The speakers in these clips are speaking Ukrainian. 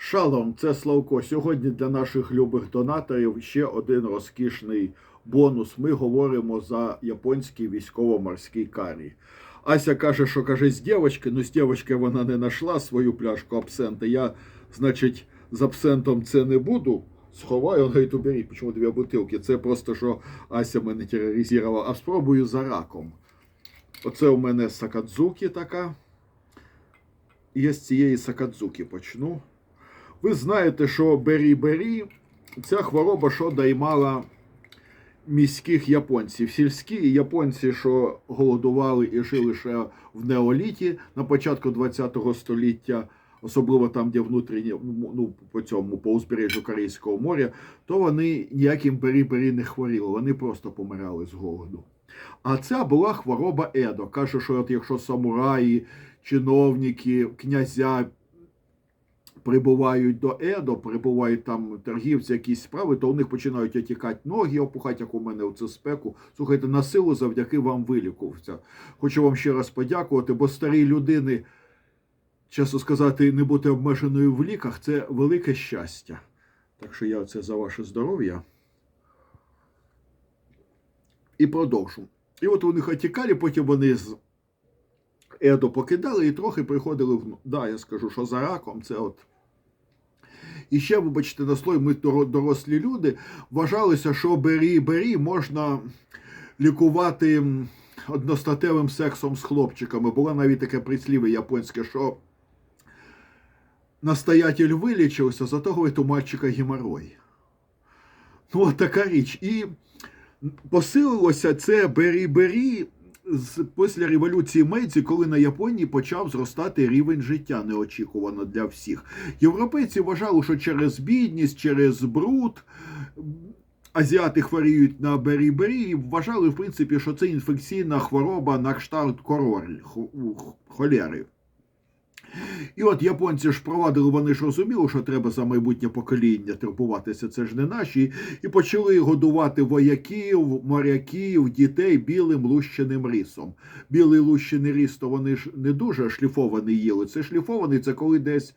Шалом, це Славко. Сьогодні для наших любих донаторів ще один розкішний бонус. Ми говоримо за японський військово-морський карі. Ася каже, що каже з дівчинки, ну з дівчинки вона не знайшла свою пляшку абсента. Я, значить, з абсентом це не буду. Сховаю, он говорить, уберіть, чому дві бутилки. Це просто що Ася мене тероризувала, а спробую за раком. Оце у мене сакадзуки така. Я з цієї сакадзуки почну. Ви знаєте, що бері-бері ця хвороба, що даймала міських японців. Сільські японці, що голодували і жили ще в неоліті на початку ХХ століття, особливо там, де внутрішні, ну, по цьому, по узбережжю Корейського моря, то вони ніяким бері-бері не хворіли, вони просто помирали з голоду. А ця була хвороба Едо. Каже, що от якщо самураї, чиновники, князя прибувають до Едо, прибувають там торгівці, якісь справи, то у них починають отікати ноги, опухати, як у мене в цю спеку. Слухайте, на силу завдяки вам вилікувався. Хочу вам ще раз подякувати, бо старі людини, чесно сказати, не бути обмеженою в ліках це велике щастя. Так що я це за ваше здоров'я. І продовжу. І от у них отікали, потім вони з Едо покидали і трохи приходили в. Да, я скажу, що за раком це от. І ще, вибачте, на слой, ми дорослі люди вважалося, що бері-бері можна лікувати одностатевим сексом з хлопчиками. Було навіть таке прислів'я японське, що настоятель вилічився, зато говорить, у мальчика геморрой. Ну, от така річ. І посилилося це бері-бері після революції Мейці, коли на Японії почав зростати рівень життя неочікувано для всіх. Європейці вважали, що через бідність, через бруд азіати хворіють на бері-бері, і вважали, в принципі, що це інфекційна хвороба на кшталт король, холери. І от японці ж провадили, вони ж розуміли, що треба за майбутнє покоління турбуватися, це ж не наші, і почали годувати вояків, моряків, дітей білим лущеним рисом. Білий лущений рис, то вони ж не дуже шліфований їли. Це шліфований, це коли десь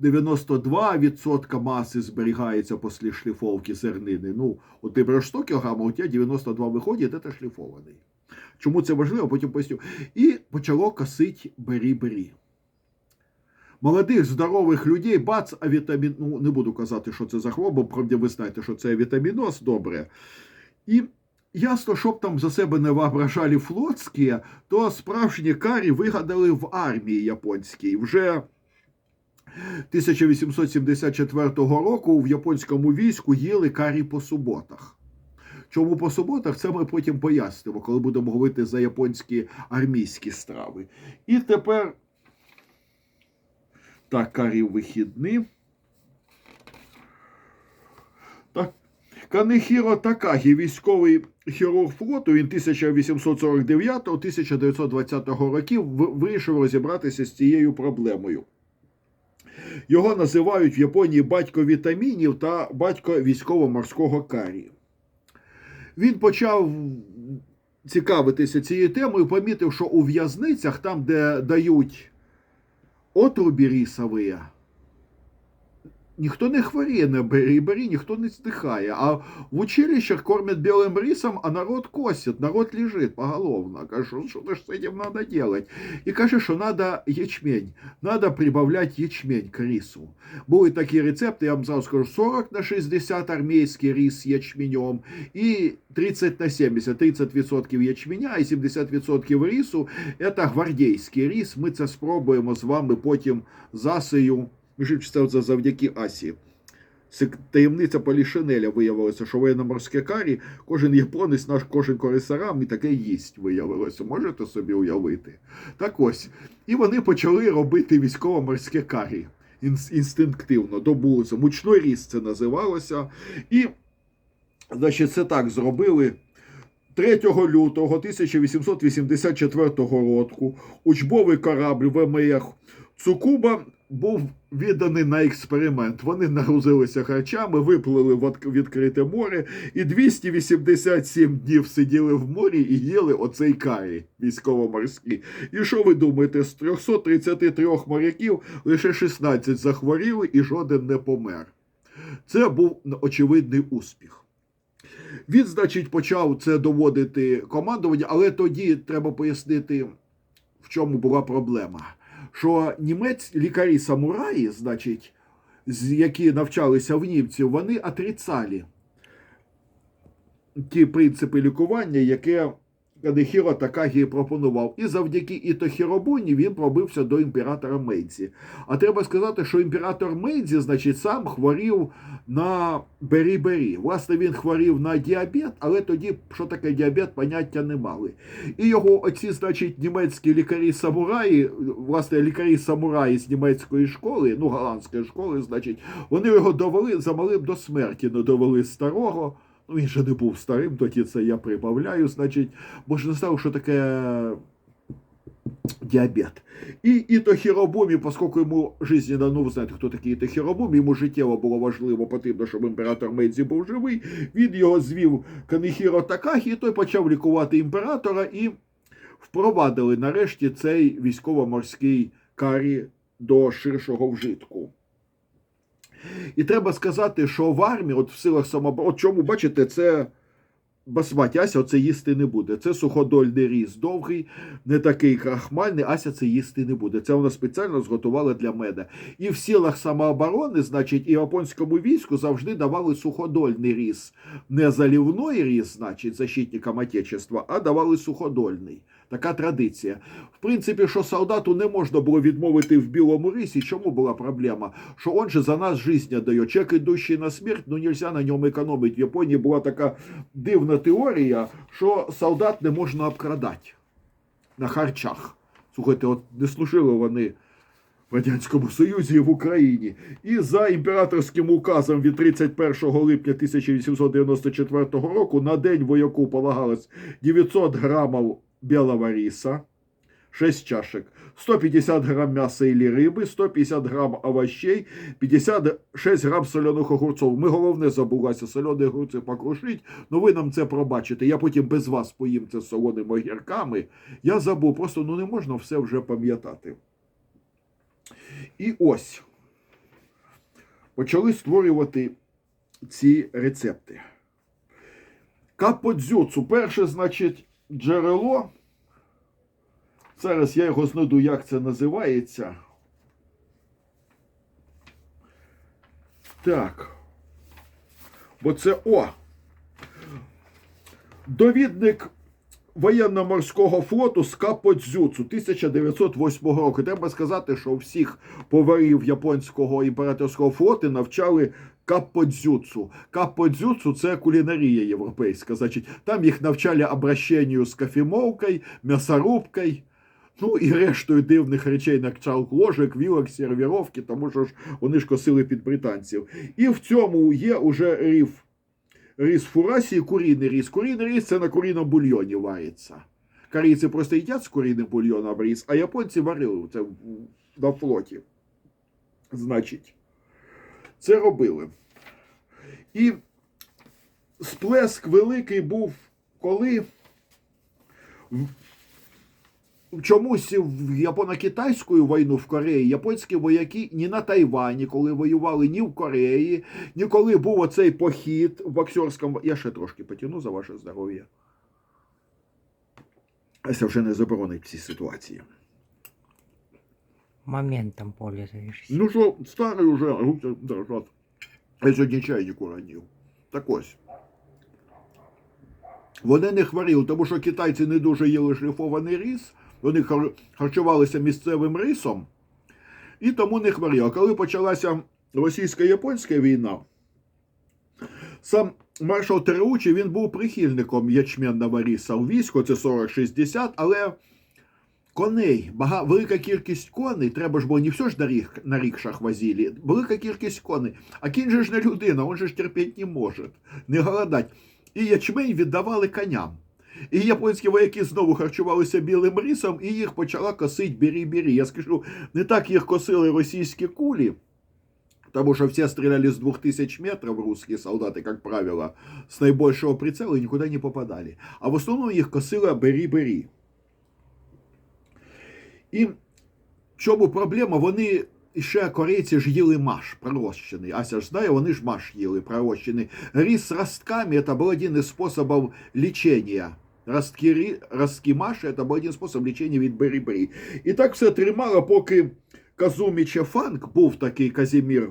92% маси зберігається після шліфовки зернини. Ну, от ти береш 100 кг, у тебе 92 виходить, це шліфований. Чому це важливо, потім поясню. І почало косить бері-бері молодих, здорових людей, бац, а вітамін, ну не буду казати, що це за хвороба, правда, ви знаєте, що це вітаміноз, добре. І ясно, щоб там за себе не воображали флотські, то справжні карі вигадали в армії японській. Вже 1874 року в японському війську їли карі по суботах. Чому по суботах, це ми потім пояснимо, коли будемо говорити за японські армійські страви. І тепер так, карі вихідні. Так. Канехіро Такагі, військовий хірург флоту, він 1849-1920 років вирішив розібратися з цією проблемою. Його називають в Японії батько вітамінів та батько військово-морського карі. Він почав цікавитися цією темою, помітив, що у в'язницях, там, де дають отрубі рісові, ніхто не хворіє на бері-бері, ніхто не здихає. А в училищах кормять білим рисом, а народ косить, народ лежить поголовно. Каже, що ж з цим треба робити? І каже, що треба ячмень, треба прибавляти ячмень к рису. Були такі рецепти, я вам зараз скажу, 40 на 60 армійський рис з ячменем і 30 на 70, 30% ячменя і 70% рису – це гвардійський рис. Ми це спробуємо з вами потім з Асею. Між це завдяки Асі. Таємниця Полішинеля виявилося, що воєнно-морське карі, кожен японець, наш кожен корисарам і таке їсть виявилося. Можете собі уявити? Так ось. І вони почали робити військово-морське карі інс- інстинктивно, добулося. Мучний ріс це називалося. І, значить, це так зробили. 3 лютого 1884 року учбовий корабль ВМФ Цукуба був відданий на експеримент. Вони нагрузилися харчами, виплили в відкрите море і 287 днів сиділи в морі і їли оцей карі військово-морський. І що ви думаєте, з 333 моряків лише 16 захворіли і жоден не помер. Це був очевидний успіх. Він, значить, почав це доводити командування, але тоді треба пояснити, в чому була проблема. Що німець лікарі самураї, значить, які навчалися в німців, вони отрицали ті принципи лікування, яке Канехіро Такагі пропонував. І завдяки Іто Хіробуні він пробився до імператора Мейдзі. А треба сказати, що імператор Мейдзі, значить, сам хворів на бері-бері. Власне, він хворів на діабет, але тоді, що таке діабет, поняття не мали. І його оці, значить, німецькі лікарі-самураї, власне, лікарі-самураї з німецької школи, ну, голландської школи, значить, вони його довели, замали б до смерті, не довели старого. Він же не був старим, тоді це я прибавляю, значить, бо ж що таке діабет. І Іто Хіробумі, оскільки йому жизненно, ну ви знаєте, хто такий Іто Хіробумі, йому життєво було важливо, потрібно, щоб імператор Мейдзі був живий. Він його звів Канехіро Такахі, і той почав лікувати імператора і впровадили нарешті цей військово-морський карі до ширшого вжитку. І треба сказати, що в армії, от в силах самооборони, от чому бачите, це басматі, Ася оце їсти не буде. Це суходольний ріс довгий, не такий крахмальний, Ася це їсти не буде. Це вона спеціально зготувала для меда. І в силах самооборони, значить, і японському війську завжди давали суходольний ріс. Не залівний ріс, значить, защитникам Отечества, а давали суходольний. Така традиція. В принципі, що солдату не можна було відмовити в білому рисі. Чому була проблема? Що он же за нас жизнь дає. Чек, ідущий на смерть, ну нельзя на ньому економити. В Японії була така дивна теорія, що солдат не можна обкрадати на харчах. Слухайте, от не служили вони в Радянському Союзі і в Україні. І за імператорським указом від 31 липня 1894 року на день вояку полагалось 900 грамів білого риса, 6 чашек, 150 грам м'яса или риби, 150 грам овощей, 56 грам соляних огурців. Ми головне забулася солені огурці покрушить, ну ви нам це пробачите. Я потім без вас поїм це солоними огірками. Я забув, просто ну не можна все вже пам'ятати. І ось почали створювати ці рецепти. Каподзюцу. Перше, значить, джерело. Зараз я його знайду, як це називається. Так. Бо це о. Довідник воєнно-морського флоту з Каподзюцу 1908 року. Треба сказати, що всіх поварів японського імператорського флоту навчали Каподзюцу. Каподзюцу це кулінарія європейська. Значить, там їх навчали обращенню з кофемовкою, м'ясорубкою. Ну і рештою дивних речей на кчалк ложек, вілок, сервіровки, тому що ж вони ж косили під британців. І в цьому є уже ріф. Ріс фурасі курійний ріс. Курійний ріс це на курійному бульйоні вариться. Корейці просто їдять з курійним бульйоном ріс, а японці варили це на флоті. Значить, це робили. І сплеск великий був, коли чомусь в японо-китайську війну в Кореї японські вояки ні на Тайвані, коли воювали, ні в Кореї, ні коли був оцей похід в боксерському. Я ще трошки потягну за ваше здоров'я. Це вже не заборонить ці ситуації. Моментом пользуешься. Ну що, старий уже, руки дрожать. Я сьогодні чайник уронив. Так ось. Вони не хворіли, тому що китайці не дуже їли шліфований рис, вони харчувалися місцевим рисом, і тому не хворіли. Коли почалася російсько-японська війна, сам маршал Тереучі він був прихильником ячменного риса у війську, це 40-60, але коней, бага, велика кількість коней, треба ж було не все ж на, рік, на рікшах возили, велика кількість коней. А кінь же ж не людина, він же ж терпіти не може, не голодать. І ячмень віддавали коням. І японські вояки знову харчувалися білим рисом, і їх почала косить бері-бері. Я скажу, не так їх косили російські кулі, Потому что все стреляли с 2000 метров, русские солдаты, как правило, с наибольшего прицела и никуда не попадали. А в основном их косила бері-бері. І в чому проблема? Вони ще корейці ж їли маш пророщений. Ася ж знає, вони ж маш їли пророщений. Рис с ростками это был один из способов лечения. Ростки, рі- ростки маші это був один спосіб лічення від бері-бері. І так все тримало, поки Казумі Чефанк був такий Казімір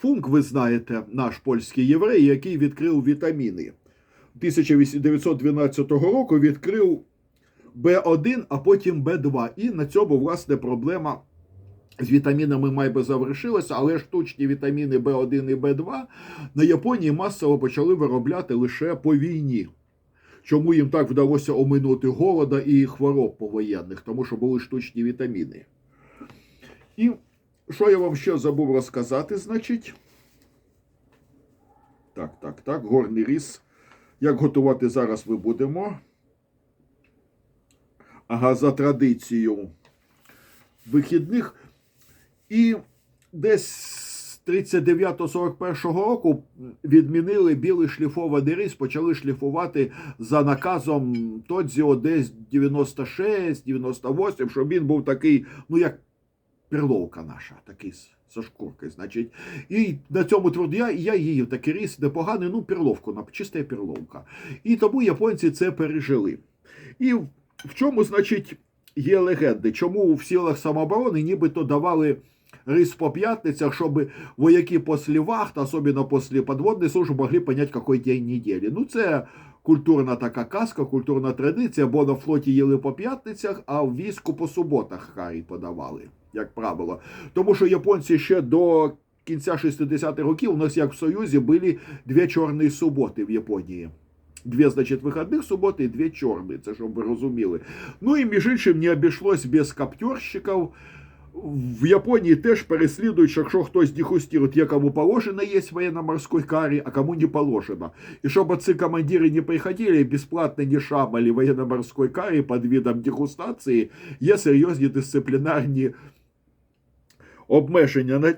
Функ, ви знаєте, наш польський єврей, який відкрив вітаміни. 1912 року відкрив Б1, а потім Б2. І на цьому, власне, проблема з вітамінами майже завершилася, але штучні вітаміни Б1 і Б2 на Японії масово почали виробляти лише по війні. Чому їм так вдалося оминути голода і хвороб повоєнних? Тому що були штучні вітаміни. І що я вам ще забув розказати, значить? Так, так, так, горний ріс. Як готувати зараз ми будемо? Ага, за традицією вихідних. І десь 39-41 року відмінили білий шліфований рис, почали шліфувати за наказом Тодзіо десь 96-98, щоб він був такий, ну як перловка наша, такий зі шкуркою, значить. І на цьому труді я, я їв такий ріс непоганий, ну, перловку, чиста перловка. І тому японці це пережили. І в чому, значить, є легенди? Чому в силах самооборони нібито давали рис по п'ятницях, щоб вояки після вахт, особливо після підводної служби, могли понять, який день неділі. Ну, це культурна така казка, культурна традиція, бо на флоті їли по п'ятницях, а в війську по суботах харі подавали, як правило. Тому що японці ще до кінця 60-х років у нас, як в Союзі, були дві чорні суботи в Японії. Дві, значить, вихідних суботи і дві чорні, це щоб ви розуміли. Ну і між іншим не обійшлось без каптюрщиків. В Японії теж переслідують, що якщо хтось дегустирує, є кому положено есть военно-морской карі, а кому не положено. І щоб ці командири не приходили і безплатно не шамали военно-морской карі під видом дегустації, є серйозні дисциплінарні обмеження. На-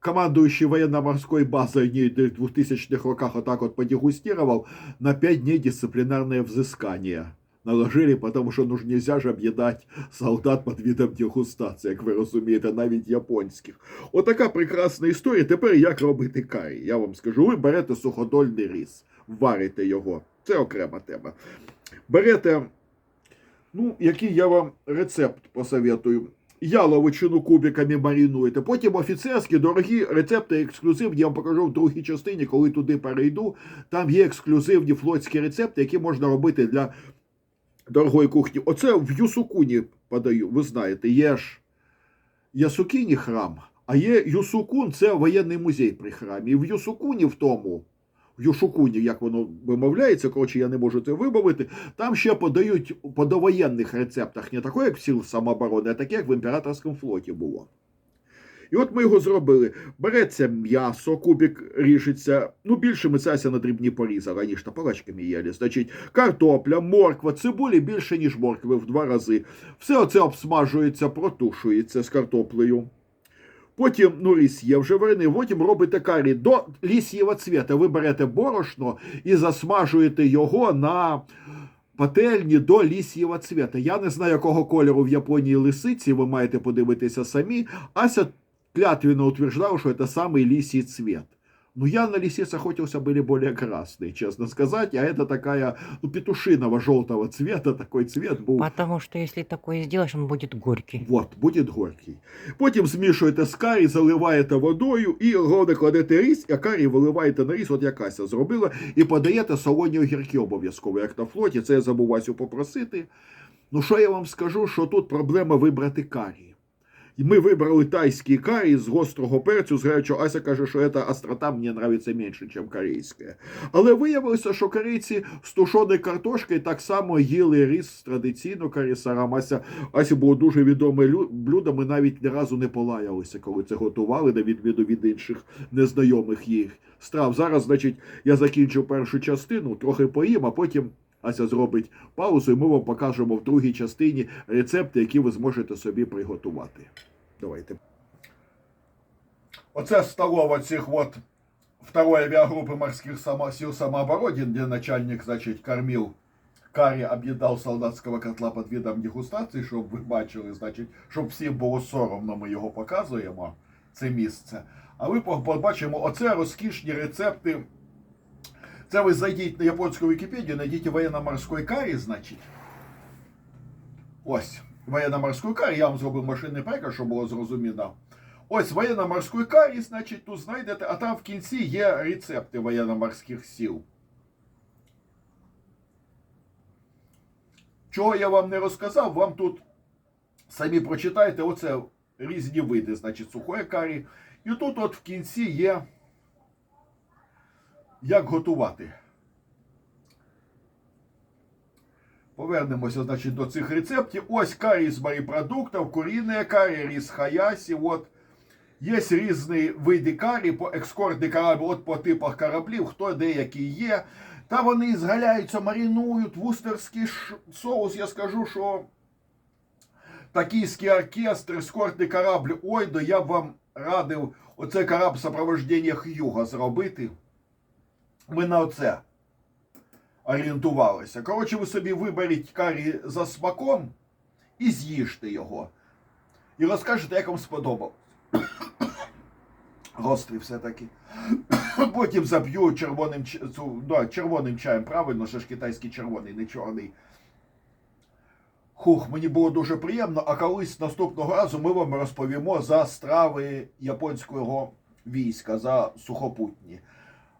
Командующий военно-морской базой не в 2000-х роках вот так вот подегустировал, на 5 дней дисциплинарное взыскание Наложили, потому що ну ж нельзя ж об'їдати солдат під видом дегустації, як ви розумієте, навіть японських. Отака прекрасна історія. Тепер як робити карі? Я вам скажу, ви берете суходольний рис, варите його. Це окрема тема. Берете, ну, який я вам рецепт посоветую. Яловичину кубиками марінуєте. Потім офіцерські дорогі рецепти ексклюзивні. Я вам покажу в другій частині, коли туди перейду. Там є ексклюзивні флотські рецепти, які можна робити для дорогої кухні. Оце в Юсукуні подаю. Ви знаєте, є ж Ясукіні храм, а є Юсукун, це воєнний музей при храмі. І в Юсукуні в тому, в Юшукуні, як воно вимовляється, коротше, я не можу це вимовити. Там ще подають по довоєнних рецептах, не такої, як в сил самооборони, а таке, як в імператорському флоті було. І от ми його зробили. Береться м'ясо, кубик ріжеться. Ну, більше ми це на дрібні порізали, ніж та палачками їли. Значить, картопля, морква, цибулі більше, ніж моркви в два рази. Все оце обсмажується, протушується з картоплею. Потім ну, ріс є вже варений, потім робите карі до ліс'єва цвіта. Ви берете борошно і засмажуєте його на пательні до ліс'єва цвіта. Я не знаю, якого кольору в Японії лисиці, ви маєте подивитися самі. Ася клятвенно утверждал, что это самый лисий цвет. Но я на лисиц охотился были более красные, честно сказать, а это такая, ну, петушиного желтого цвета, такой цвет был. Потому что если такое сделаешь, он будет горький. Вот, буде горький. Потім змішуєте з карі, заливаєте водою і головне кладете рис, а карі виливаєте на рис, от як Ася зробила, і подаєте солоні огірки обов'язково, як на флоті. Це я забув Васю попросити. Ну що я вам скажу, що тут проблема вибрати карі. І ми вибрали тайський карі з гострого перцю, з. Ася каже, що ця острота мені подобається менше, ніж корейська. Але виявилося, що корейці з тушоною картошкою так само їли рис традиційно карісарам. Ася, Ася було дуже відоме блюдо. Ми навіть ні разу не полаялися, коли це готували, на відміну від інших незнайомих їх страв. Зараз, значить, я закінчив першу частину, трохи поїм, а потім Ася зробить паузу, і ми вам покажемо в другій частині рецепти, які ви зможете собі приготувати. Давайте. Оце столова цих вот второй авиагруппы морских само- сил самообороны, где начальник, значит, кормил карі об'їдав солдатського котла під видом дегустації, щоб ви бачили, значить, щоб всім було соромно, ми його показуємо, це місце. А ви побачимо, оце розкішні рецепти. Це ви зайдіть на японську Вікіпедію, знайдіть воєнно-морської карі, значить. Ось, воєнно-морської карі, я вам зробив машинний переклад, щоб було зрозуміло. Ось воєнно-морської карі, значить, тут знайдете, а там в кінці є рецепти воєнно-морських сил. Чого я вам не розказав, вам тут самі прочитайте, оце різні види, значить, сухої карі. І тут от в кінці є, як готувати. Повернемося, значить, до цих рецептів. Ось карі з морепродуктів, куріне карі, різ хаясі. От. Є різні види карі по екскортний корабль, от по типах кораблів, хто деякі є. Та вони згаляються, марінують, вустерський ш- соус, я скажу, що токійський оркестр, ескортний корабль Ойдо, я б вам радив оце корабль сопровождення Х'юга зробити. Ми на оце орієнтувалися. Коротше, ви собі виберіть карі за смаком і з'їжте його. І розкажете, як вам сподобалось. Гострий все-таки. Потім заб'ю червоним, да, червоним чаєм, правильно, що ж китайський червоний, не чорний. Хух, мені було дуже приємно, а колись наступного разу ми вам розповімо за страви японського війська, за сухопутні.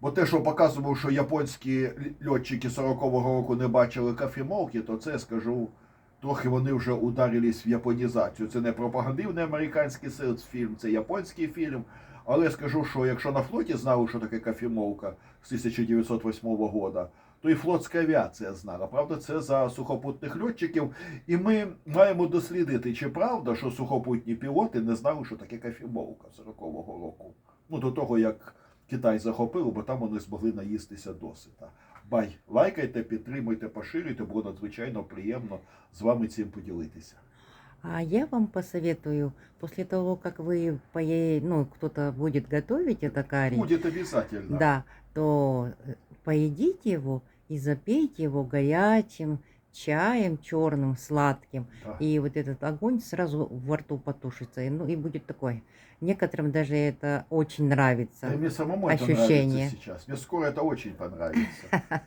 Бо те, що показував, що японські льотчики 40-го року не бачили кафемолки, то це скажу, трохи вони вже ударились в японізацію. Це не пропагандивний американський фільм, це японський фільм. Але скажу, що якщо на флоті знали, що таке кафемолка з 1908 года, то і флотська авіація знала. Правда, це за сухопутних льотчиків. І ми маємо дослідити, чи правда, що сухопутні пілоти не знали, що таке кафемолка 40-го року. Ну, до того, як Китай захопили, бо там вони змогли наїстися досита. Бай, лайкайте, підтримуйте, поширюйте, було надзвичайно приємно з вами цим поділитися. А я вам посоветую, после того, как вы, пое... ну, кто-то будет готовить это карри, Буде обов'язково. да, то э, поедите его и запейте его горячим чаем черным, сладким. Да. И вот этот огонь сразу во рту потушится. И, ну, и будет такой. Некоторым даже это очень нравится. Да, Мне самому это Ощущение. нравится сейчас. Мне скоро это очень понравится.